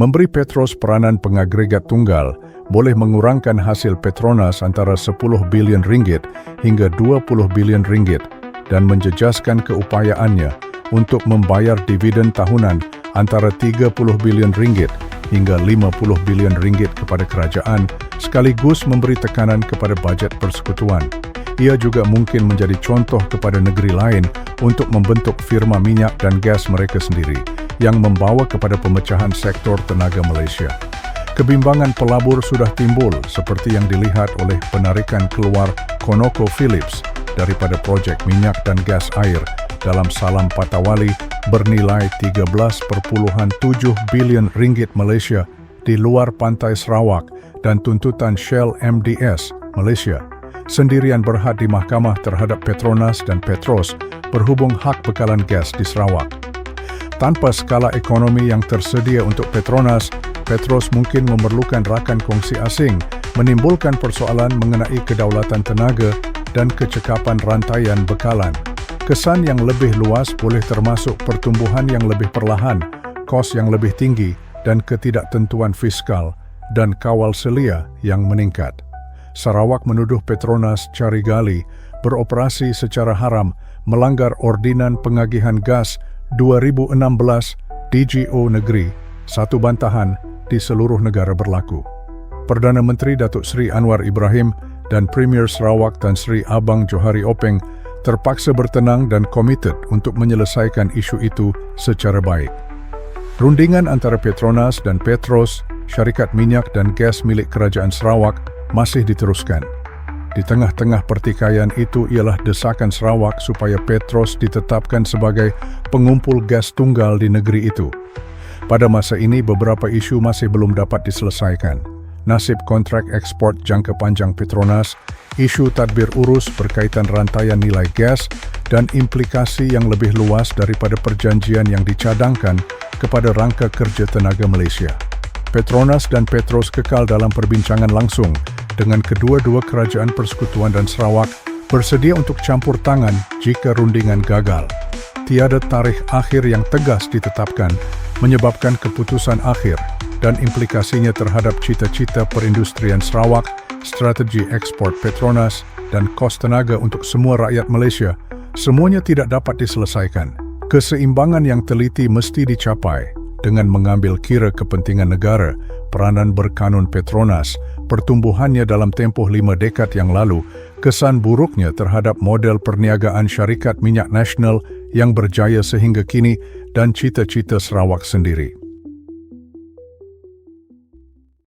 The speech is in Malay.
Memberi Petros peranan pengagregat tunggal boleh mengurangkan hasil Petronas antara 10 bilion ringgit hingga 20 bilion ringgit dan menjejaskan keupayaannya untuk membayar dividen tahunan antara 30 bilion ringgit hingga 50 bilion ringgit kepada kerajaan sekaligus memberi tekanan kepada bajet persekutuan. Ia juga mungkin menjadi contoh kepada negeri lain untuk membentuk firma minyak dan gas mereka sendiri yang membawa kepada pemecahan sektor tenaga Malaysia. Kebimbangan pelabur sudah timbul seperti yang dilihat oleh penarikan keluar ConocoPhillips daripada projek minyak dan gas air dalam Salam Patawali bernilai 13.7 bilion ringgit Malaysia di luar pantai Sarawak dan tuntutan Shell MDS Malaysia sendirian berhad di mahkamah terhadap Petronas dan Petros berhubung hak bekalan gas di Sarawak. Tanpa skala ekonomi yang tersedia untuk Petronas, Petros mungkin memerlukan rakan kongsi asing menimbulkan persoalan mengenai kedaulatan tenaga dan kecekapan rantaian bekalan. Kesan yang lebih luas boleh termasuk pertumbuhan yang lebih perlahan, kos yang lebih tinggi dan ketidaktentuan fiskal dan kawal selia yang meningkat. Sarawak menuduh Petronas cari gali beroperasi secara haram melanggar Ordinan Pengagihan Gas 2016 DGO Negeri, satu bantahan di seluruh negara berlaku. Perdana Menteri Datuk Seri Anwar Ibrahim dan Premier Sarawak Tan Sri Abang Johari Openg terpaksa bertenang dan komited untuk menyelesaikan isu itu secara baik. Rundingan antara Petronas dan Petros, syarikat minyak dan gas milik Kerajaan Sarawak, masih diteruskan. Di tengah-tengah pertikaian itu ialah desakan Sarawak supaya Petros ditetapkan sebagai pengumpul gas tunggal di negeri itu. Pada masa ini beberapa isu masih belum dapat diselesaikan. Nasib kontrak ekspor jangka panjang Petronas, isu tadbir urus berkaitan rantaian nilai gas dan implikasi yang lebih luas daripada perjanjian yang dicadangkan kepada rangka kerja tenaga Malaysia. Petronas dan Petros kekal dalam perbincangan langsung dengan kedua-dua kerajaan persekutuan dan Sarawak bersedia untuk campur tangan jika rundingan gagal. Tiada tarikh akhir yang tegas ditetapkan menyebabkan keputusan akhir dan implikasinya terhadap cita-cita perindustrian Sarawak, strategi ekspor Petronas dan kos tenaga untuk semua rakyat Malaysia semuanya tidak dapat diselesaikan. Keseimbangan yang teliti mesti dicapai dengan mengambil kira kepentingan negara, peranan berkanun Petronas, pertumbuhannya dalam tempoh lima dekad yang lalu, kesan buruknya terhadap model perniagaan syarikat minyak nasional yang berjaya sehingga kini dan cita-cita Sarawak sendiri.